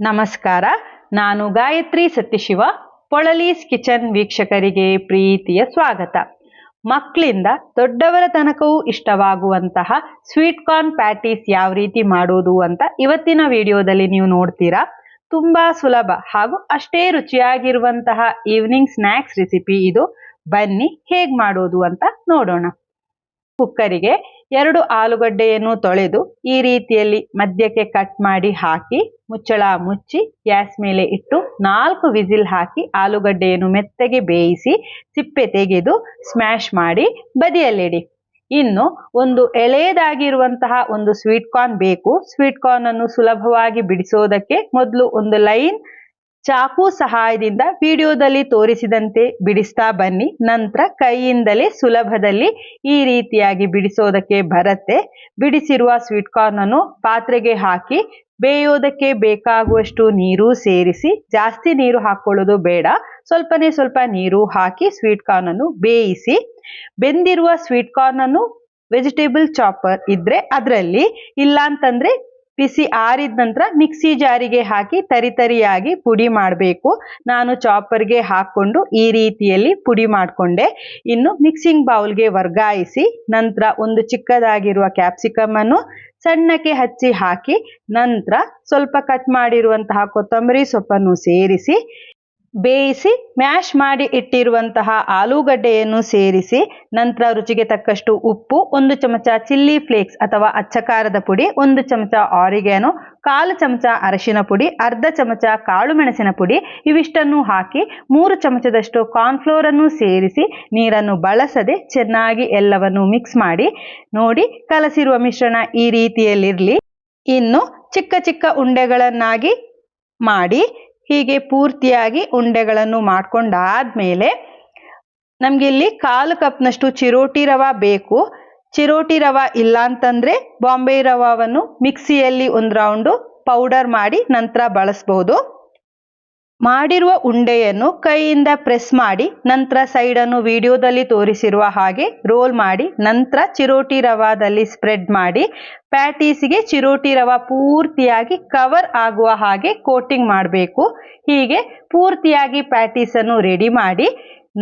ನಮಸ್ಕಾರ. ನಾನು ಗಾಯತ್ರಿ ಸತ್ಯಶಿವ, ಪೊಳಲೀಸ್ ಕಿಚನ್ ವೀಕ್ಷಕರಿಗೆ ಪ್ರೀತಿಯ ಸ್ವಾಗತ. ಮಕ್ಕಳಿಂದ ದೊಡ್ಡವರ ತನಕವೂ ಇಷ್ಟವಾಗುವಂತಹ ಸ್ವೀಟ್ ಕಾರ್ನ್ ಪ್ಯಾಟೀಸ್ ಯಾವ ರೀತಿ ಮಾಡೋದು ಅಂತ ಇವತ್ತಿನ ವಿಡಿಯೋದಲ್ಲಿ ನೀವು ನೋಡ್ತೀರಾ. ತುಂಬಾ ಸುಲಭ ಹಾಗೂ ಅಷ್ಟೇ ರುಚಿಯಾಗಿರುವಂತಹ ಈವ್ನಿಂಗ್ ಸ್ನ್ಯಾಕ್ಸ್ ರೆಸಿಪಿ ಇದು. ಬನ್ನಿ ಹೇಗೆ ಮಾಡೋದು ಅಂತ ನೋಡೋಣ. ಕುಕ್ಕರಿಗೆ ಎರಡು ಆಲೂಗಡ್ಡೆಯನ್ನು ತೊಳೆದು ಈ ರೀತಿಯಲ್ಲಿ ಮಧ್ಯಕ್ಕೆ ಕಟ್ ಮಾಡಿ ಹಾಕಿ, ಮುಚ್ಚಳ ಮುಚ್ಚಿ, ಗ್ಯಾಸ್ ಮೇಲೆ ಇಟ್ಟು ನಾಲ್ಕು ವಿಸಿಲ್ ಹಾಕಿ ಆಲೂಗಡ್ಡೆಯನ್ನು ಮೆತ್ತಗೆ ಬೇಯಿಸಿ ಸಿಪ್ಪೆ ತೆಗೆದು ಸ್ಮ್ಯಾಶ್ ಮಾಡಿ ಬದಿಯಲ್ಲಿಡಿ. ಇನ್ನು ಒಂದು ಎಳೆಯದಾಗಿರುವಂತಹ ಒಂದು ಸ್ವೀಟ್ ಕಾರ್ನ್ ಬೇಕು. ಸ್ವೀಟ್ ಕಾರ್ನ್ ಅನ್ನು ಸುಲಭವಾಗಿ ಬಿಡಿಸೋದಕ್ಕೆ ಮೊದಲು ಒಂದು ಲೈನ್ ಚಾಕು ಸಹಾಯದಿಂದ ವಿಡಿಯೋದಲ್ಲಿ ತೋರಿಸಿದಂತೆ ಬಿಡಿಸ್ತಾ ಬನ್ನಿ. ನಂತರ ಕೈಯಿಂದಲೇ ಸುಲಭದಲ್ಲಿ ಈ ರೀತಿಯಾಗಿ ಬಿಡಿಸೋದಕ್ಕೆ ಬರುತ್ತೆ. ಬಿಡಿಸಿರುವ ಸ್ವೀಟ್ ಕಾರ್ನ್ ಅನ್ನು ಪಾತ್ರೆಗೆ ಹಾಕಿ, ಬೇಯೋದಕ್ಕೆ ಬೇಕಾಗುವಷ್ಟು ನೀರು ಸೇರಿಸಿ, ಜಾಸ್ತಿ ನೀರು ಹಾಕ್ಕೊಳ್ಳೋದು ಬೇಡ. ಸ್ವಲ್ಪನೇ ಸ್ವಲ್ಪ ನೀರು ಹಾಕಿ ಸ್ವೀಟ್ ಕಾರ್ನ್ ಅನ್ನು ಬೇಯಿಸಿ, ಬೆಂದಿರುವ ಸ್ವೀಟ್ ಕಾರ್ನ್ ಅನ್ನು ವೆಜಿಟೇಬಲ್ ಚಾಪರ್ ಇದ್ರೆ ಅದರಲ್ಲಿ ಇಲ್ಲ ಅಂತಂದ್ರೆ ಬಿಸಿ ಆರಿದ ನಂತರ ಮಿಕ್ಸಿ ಜಾರಿಗೆ ಹಾಕಿ ತರಿತರಿಯಾಗಿ ಪುಡಿ ಮಾಡಬೇಕು. ನಾನು ಚಾಪರ್ಗೆ ಹಾಕ್ಕೊಂಡು ಈ ರೀತಿಯಲ್ಲಿ ಪುಡಿ ಮಾಡಿಕೊಂಡೆ. ಇನ್ನು ಮಿಕ್ಸಿಂಗ್ ಬೌಲ್ಗೆ ವರ್ಗಾಯಿಸಿ ನಂತರ ಒಂದು ಚಿಕ್ಕದಾಗಿರುವ ಕ್ಯಾಪ್ಸಿಕಂ ಅನ್ನು ಸಣ್ಣಕ್ಕೆ ಹಚ್ಚಿ ಹಾಕಿ ನಂತರ ಸ್ವಲ್ಪ ಕಟ್ ಮಾಡಿರುವಂತಹ ಕೊತ್ತಂಬರಿ ಸೊಪ್ಪನ್ನು ಸೇರಿಸಿ ಬೇಯಿಸಿ, ಮ್ಯಾಶ್ ಮಾಡಿ ಇಟ್ಟಿರುವಂತಹ ಆಲೂಗಡ್ಡೆಯನ್ನು ಸೇರಿಸಿ, ನಂತರ ರುಚಿಗೆ ತಕ್ಕಷ್ಟು ಉಪ್ಪು, ಒಂದು ಚಮಚ ಚಿಲ್ಲಿ ಫ್ಲೇಕ್ಸ್ ಅಥವಾ ಅಚ್ಚಕಾರದ ಪುಡಿ, ಒಂದು ಚಮಚ ಆರಿಗೇನು, ಕಾಲು ಚಮಚ ಅರಶಿನ ಪುಡಿ, ಅರ್ಧ ಚಮಚ ಕಾಳು ಮೆಣಸಿನ ಪುಡಿ, ಇವಿಷ್ಟನ್ನು ಹಾಕಿ ಮೂರು ಚಮಚದಷ್ಟು ಕಾರ್ನ್ಫ್ಲೋರ್ ಅನ್ನು ಸೇರಿಸಿ, ನೀರನ್ನು ಬಳಸದೆ ಚೆನ್ನಾಗಿ ಎಲ್ಲವನ್ನು ಮಿಕ್ಸ್ ಮಾಡಿ, ನೋಡಿ ಕಲಸಿರುವ ಮಿಶ್ರಣ ಈ ರೀತಿಯಲ್ಲಿರಲಿ. ಇನ್ನು ಚಿಕ್ಕ ಚಿಕ್ಕ ಉಂಡೆಗಳನ್ನಾಗಿ ಮಾಡಿ ಹೀಗೆ ಪೂರ್ತಿಯಾಗಿ ಉಂಡೆಗಳನ್ನು ಮಾಡ್ಕೊಂಡಾದ್ಮೇಲೆ ನಮಗಿಲ್ಲಿ ಕಾಲು ಕಪ್ನಷ್ಟು ಚಿರೋಟಿ ರವ ಬೇಕು. ಚಿರೋಟಿ ರವ ಇಲ್ಲ ಅಂತಂದ್ರೆ ಬಾಂಬೆ ರವವನ್ನು ಮಿಕ್ಸಿಯಲ್ಲಿ ಒಂದು ರೌಂಡು ಪೌಡರ್ ಮಾಡಿ ನಂತರ ಬಳಸ್ಬೋದು. ಮಾಡಿರುವ ಉಂಡೆಯನ್ನು ಕೈಯಿಂದ ಪ್ರೆಸ್ ಮಾಡಿ, ನಂತರ ಸೈಡನ್ನು ವಿಡಿಯೋದಲ್ಲಿ ತೋರಿಸಿರುವ ಹಾಗೆ ರೋಲ್ ಮಾಡಿ, ನಂತರ ಚಿರೋಟಿ ರವಾದಲ್ಲಿ ಸ್ಪ್ರೆಡ್ ಮಾಡಿ ಪ್ಯಾಟೀಸ್ಗೆ ಚಿರೋಟಿ ರವ ಪೂರ್ತಿಯಾಗಿ ಕವರ್ ಆಗುವ ಹಾಗೆ ಕೋಟಿಂಗ್ ಮಾಡಬೇಕು. ಹೀಗೆ ಪೂರ್ತಿಯಾಗಿ ಪ್ಯಾಟೀಸನ್ನು ರೆಡಿ ಮಾಡಿ,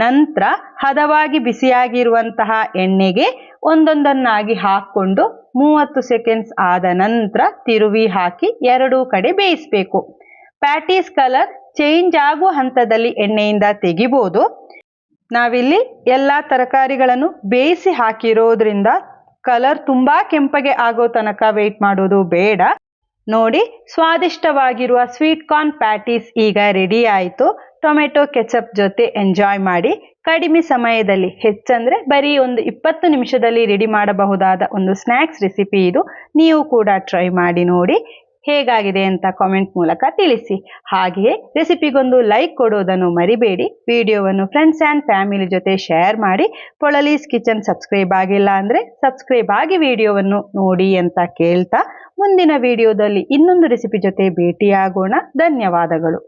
ನಂತರ ಹದವಾಗಿ ಬಿಸಿಯಾಗಿರುವಂತಹ ಎಣ್ಣೆಗೆ ಒಂದೊಂದನ್ನಾಗಿ ಹಾಕ್ಕೊಂಡು ಮೂವತ್ತು ಸೆಕೆಂಡ್ಸ್ ಆದ ನಂತರ ತಿರುವಿ ಹಾಕಿ ಎರಡೂ ಕಡೆ ಬೇಯಿಸಬೇಕು. ಪ್ಯಾಟೀಸ್ ಕಲರ್ ಚೇಂಜ್ ಆಗುವ ಹಂತದಲ್ಲಿ ಎಣ್ಣೆಯಿಂದ ತೆಗಿಬೋದು. ನಾವಿಲ್ಲಿ ಎಲ್ಲ ತರಕಾರಿಗಳನ್ನು ಬೇಯಿಸಿ ಹಾಕಿರೋದ್ರಿಂದ ಕಲರ್ ತುಂಬಾ ಕೆಂಪಗೆ ಆಗೋ ತನಕ ವೇಟ್ ಮಾಡೋದು ಬೇಡ. ನೋಡಿ, ಸ್ವಾದಿಷ್ಟವಾಗಿರುವ ಸ್ವೀಟ್ ಕಾರ್ನ್ ಪ್ಯಾಟೀಸ್ ಈಗ ರೆಡಿ ಆಯಿತು. ಟೊಮೆಟೊ ಕೆಚಪ್ ಜೊತೆ ಎಂಜಾಯ್ ಮಾಡಿ. ಕಡಿಮೆ ಸಮಯದಲ್ಲಿ ಹೆಚ್ಚಂದ್ರೆ ಬರೀ ಒಂದು ಇಪ್ಪತ್ತು ನಿಮಿಷದಲ್ಲಿ ರೆಡಿ ಮಾಡಬಹುದಾದ ಒಂದು ಸ್ನ್ಯಾಕ್ಸ್ ರೆಸಿಪಿ ಇದು. ನೀವು ಕೂಡ ಟ್ರೈ ಮಾಡಿ ನೋಡಿ. ಹೇಗಾಗಿದೆ ಅಂತ ಕಾಮೆಂಟ್ ಮೂಲಕ ತಿಳಿಸಿ. ಹಾಗೆಯೇ ರೆಸಿಪಿಗೊಂದು ಲೈಕ್ ಕೊಡೋದನ್ನು ಮರಿಬೇಡಿ. ವಿಡಿಯೋವನ್ನು ಫ್ರೆಂಡ್ಸ್ ಆ್ಯಂಡ್ ಫ್ಯಾಮಿಲಿ ಜೊತೆ ಶೇರ್ ಮಾಡಿ. ಪೊಳಲೀಸ್ ಕಿಚನ್ ಸಬ್ಸ್ಕ್ರೈಬ್ ಆಗಿಲ್ಲ ಅಂದರೆ ಸಬ್ಸ್ಕ್ರೈಬ್ ಆಗಿ ವಿಡಿಯೋವನ್ನು ನೋಡಿ ಅಂತ ಕೇಳ್ತಾ ಮುಂದಿನ ವಿಡಿಯೋದಲ್ಲಿ ಇನ್ನೊಂದು ರೆಸಿಪಿ ಜೊತೆ ಭೇಟಿಯಾಗೋಣ. ಧನ್ಯವಾದಗಳು.